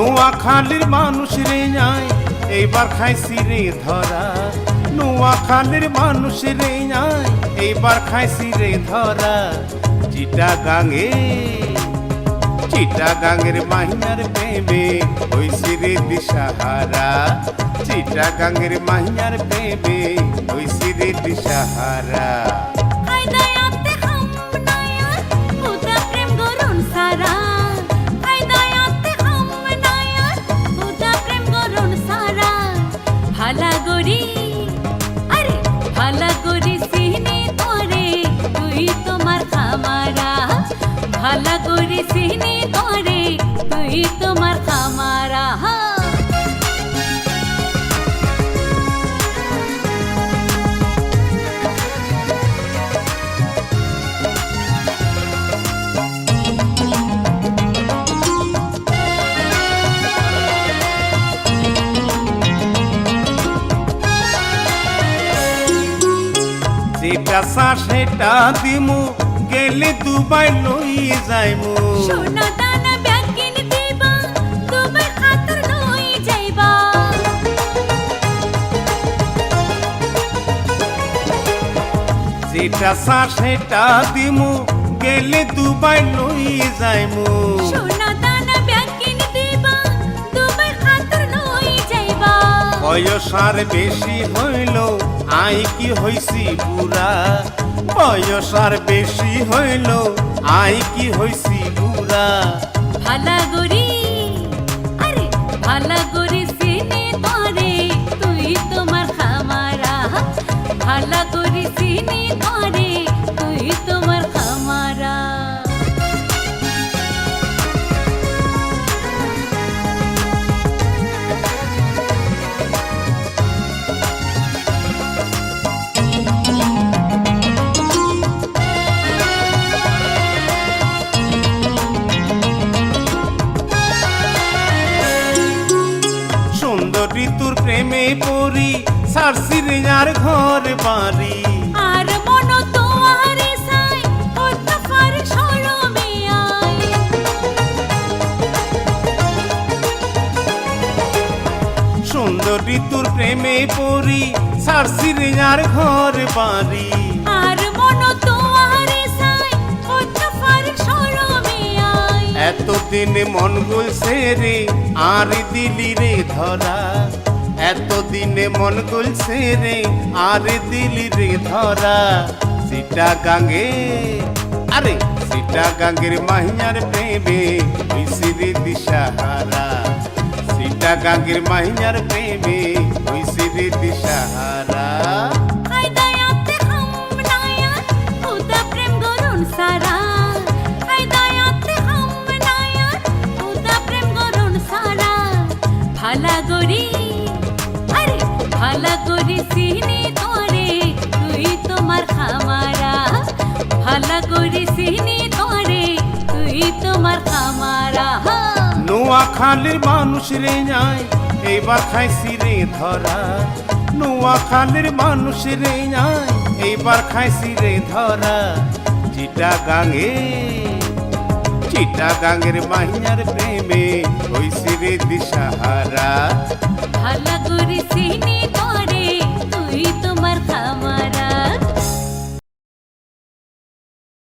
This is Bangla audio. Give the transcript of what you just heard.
নোয়াখালীর মানুষ রে যায় এইবার খাইছি রে ধরা। নোয়াখালীর মানুষ রে যায় এইবার খাইছি রে ধরা। চিটা গাঙে চিটা গাঙের মাহিনার প্রেমে হইছি রে দিশাহারা। চিটা গাঙের মাহিনার প্রেমে হইছি রে দিশাহারা। সিনে তোরে তুই তোমার সেটা দিমু গেলে দুবাই লই যাইমু। সোনা দানা ব্যাগ কিনে দিবা দুবার খাতর নই যাইবা। যেটা চা সেটা দিমু গেলে দুবাই লই যাইমু। সোনা দানা ব্যাগ কিনে দিবা দুবার খাতর নই যাইবা। বয়স আর বেশি হইল আই কি হইছি বুড়া? বয়স আর বেশি হইল আই কি হইছি বুড়া? ভালা গরি সুন্দরী তোর প্রেমে পড়ি সারসি আর ঘর বাড়ি। আর মন তোয়ারে সাই হত্যা ফার সরমে আয়। সুন্দরী তোর প্রেমে পড়ি সারসি আর ঘর বাড়ি। আর মন তোয়ারে সাই এতদিন মন গুলছে রে, আর দিলি রে ধরা। এতদিনে মন গুলছে রে, আর দিলি রে ধরা। সিটা গাঙ্গে আরে সিটা গাঙ্গের মাহিয়ার প্রেমে হইসিরে দিশাহারা। সিটা গাঙ্গের মাহিয়ার প্রেমে হইসিরে দিশাহারা। ভালা গরি সিনে তোরে তুই তোমার খামারা। ভালা গরি সিনে তোরে তুই তোমার খামারা। নোয়াখালীর মানুষ রে যায় এইবার খাইছি রে ধরা। নোয়াখালীর মানুষ রে যায় এইবার খাইছি রে ধরা। চিটা গাঙে চিটা গাঙের মাহিয়ার প্রেমে হইছি রে দিশাহারা। ভালা